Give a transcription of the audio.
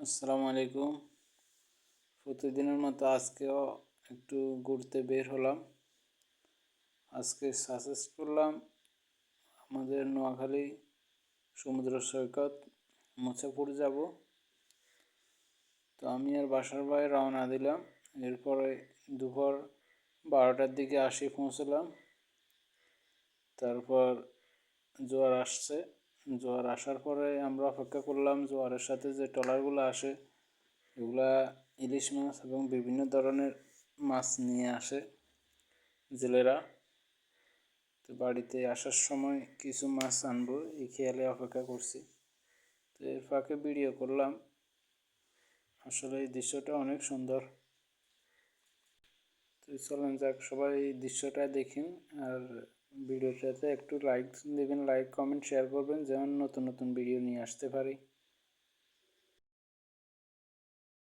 আসসালামু আলাইকুম। প্রতিদিনের মতো আজকেও একটু ঘুরতে বের হলাম। আজকে সাজেস্ট করলাম আমাদের নোয়াখালী সমুদ্র সৈকত মুছাপুর যাব। তো আমি আর বাসার বাইরে রওনা দিলাম। এরপরে দুপুর বারোটার দিকে আসি পৌঁছলাম। তারপর জোয়ার আসছে। জোয়ার আসার পরে আমরা অপেক্ষা করলাম জোয়ারের সাথে যে ট্রলারগুলো আসে, এগুলা ইলিশ মাছ এবং বিভিন্ন ধরনের মাছ নিয়ে আসে জেলেরা। তো বাড়িতে আসার সময় কিছু মাছ আনব, এই খেয়ালে অপেক্ষা করছি। তো এর ফাঁকে ভিডিও করলাম। আসলে এই দৃশ্যটা অনেক সুন্দর। তো চলেন যাক, সবাই দৃশ্যটা দেখেন আর ভিডিওটাতে একটু লাইক দেবেন লাইক কমেন্ট শেয়ার করবেন যেমন নতুন নতুন ভিডিও নিয়ে আসতে পারি।